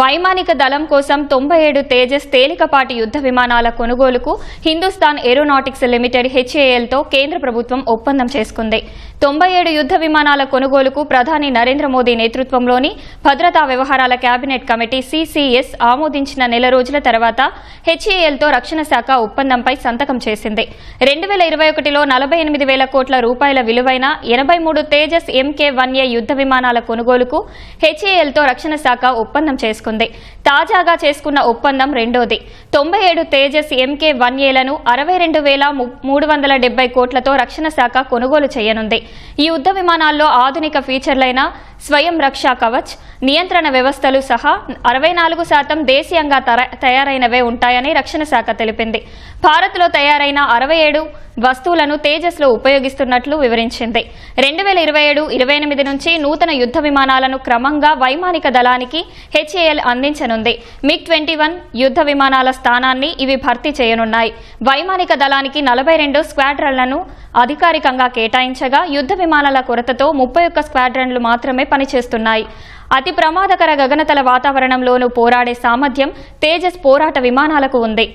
వైమానిక దళం కోసం తొంభై ఏడు తేజస్ తేలికపాటి యుద్ధ విమానాల కొనుగోలుకు హిందుస్థాన్ ఏరోనాటిక్స్ లిమిటెడ్ హెచ్ఏఎల్తో కేంద్ర ప్రభుత్వం ఒప్పందం చేసుకుంది. తొంభై ఏడు యుద్ధ విమానాల కొనుగోలుకు ప్రధాని నరేంద్ర మోదీ నేతృత్వంలోని భద్రతా వ్యవహారాల కేబినెట్ కమిటీ సిసిఎస్ ఆమోదించిన నెల రోజుల తర్వాత హెచ్ఏఎల్తో రక్షణ శాఖ ఒప్పందంపై సంతకం చేసింది. రెండు వేల ఇరవై ఒకటిలో నలభై ఎనిమిది వేల కోట్ల రూపాయల విలువైన ఎనభై మూడు తేజస్ ఎంకే వన్ ఏ యుద్ధ విమానాల కొనుగోలుకు హెచ్ఏఎల్తో రక్షణ శాఖ ఒప్పందం చేసుకుంది. తాజాగా చేసుకున్న ఒప్పందం రెండోది. తొంభై ఏడు తేజస్ ఎంకే వన్ ఏలను అరవై రెండు వేల మూడు వందల డెబ్బై కోట్లతో రక్షణ శాఖ కొనుగోలు చేయనుంది. ఈ యుద్ధ విమానాల్లో ఆధునిక ఫీచర్లైన స్వయం రక్షా కవచ్ నియంత్రణ వ్యవస్థలు సహా అరవై నాలుగు శాతం దేశీయంగా తయారైనవే ఉంటాయని రక్షణ శాఖ తెలిపింది. భారత్లో తయారైన అరవై ఏడు వస్తువులను తేజస్లో ఉపయోగిస్తున్నట్లు వివరించింది. రెండు వేల ఇరవై ఏడు ఇరవై ఎనిమిది నుంచి నూతన యుద్ధ విమానాలను క్రమంగా వైమానిక దళానికి హెచ్ఏఎల్ అందించనుంది. మిగ్ ట్వంటీ వన్ యుద్ధ విమానాల స్థానాన్ని ఇవి భర్తీ చేయనున్నాయి. వైమానిక దళానికి నలభై రెండు స్క్వాడ్రన్లను అధికారికంగా కేటాయించగా యుద్ధ విమానాల కొరతతో ముప్పై ఒక్క స్క్వాడ్రన్లు మాత్రమే పనిచేస్తున్నాయి. అతి ప్రమాదకర గగనతల వాతావరణంలోనూ పోరాడే సామర్థ్యం తేజస్ పోరాట విమానాలకు ఉంది.